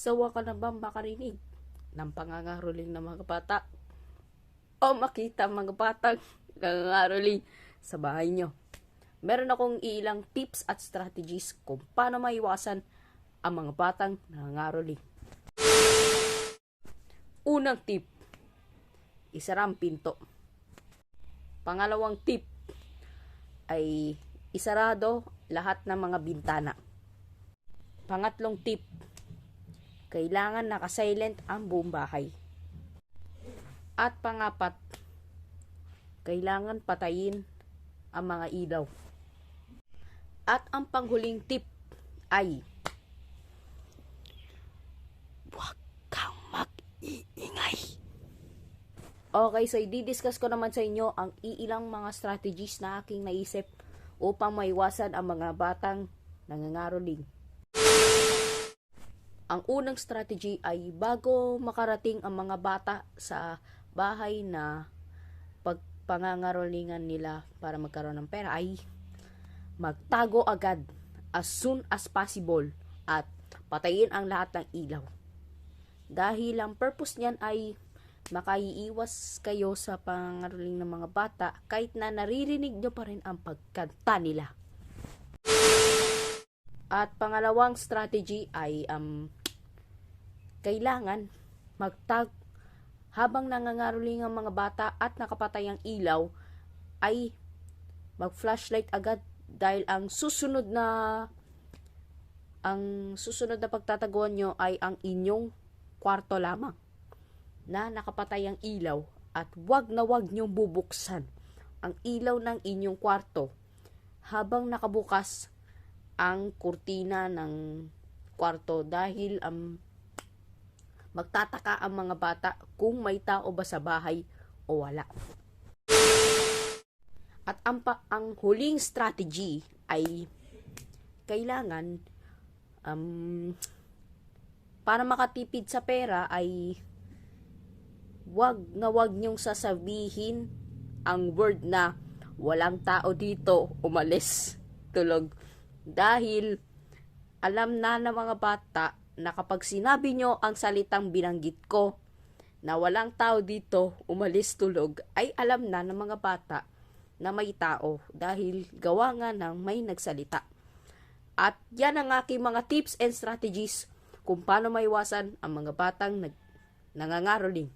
Sawa ka na ba makarinig ng pangangaroling ng mga bata? O makita mga batang nangangaroling sa bahay nyo? Meron akong ilang tips at strategies kung paano maiwasan ang mga batang nangangaroling. Unang tip, isara ang pinto. Pangalawang tip ay isarado lahat ng mga bintana. Pangatlong tip, kailangan naka-silent ang buong bahay. At pangapat, kailangan patayin ang mga ilaw. At ang panghuling tip ay huwag kang mag-iingay. Okay, so i-discuss ko naman sa inyo ang iilang mga strategies na aking naisip upang maiwasan ang mga batang nangangaroling. Ang unang strategy ay bago makarating ang mga bata sa bahay na pagpangangarolingan nila para magkaroon ng pera ay magtago agad as soon as possible at patayin ang lahat ng ilaw. Dahil ang purpose niyan ay makaiiwas kayo sa pangaroling ng mga bata kahit na naririnig nyo pa rin ang pagkanta nila. At pangalawang strategy ay um, kailangan magtag. Habang nangangaroling ang mga bata at nakapatay ang ilaw ay mag-flashlight agad dahil ang susunod na ang susunod na pagtataguan nyo ay ang inyong kwarto lamang na nakapatay ang ilaw at wag na wag nyong bubuksan ang ilaw ng inyong kwarto habang nakabukas ang kurtina ng kwarto dahil um, magtataka ang mga bata kung may tao ba sa bahay o wala. At ang, pa, ang huling strategy ay kailangan um, para makatipid sa pera ay wag na wag niyong sasabihin ang word na walang tao dito, umalis, tulog. Dahil alam na ng mga bata na kapag sinabi nyo ang salitang binanggit ko na walang tao dito, umalis tulog, ay alam na ng mga bata na may tao dahil gawa nga ng may nagsalita. At yan ang aking mga tips and strategies kung paano maiwasan ang mga batang nag nangangaroling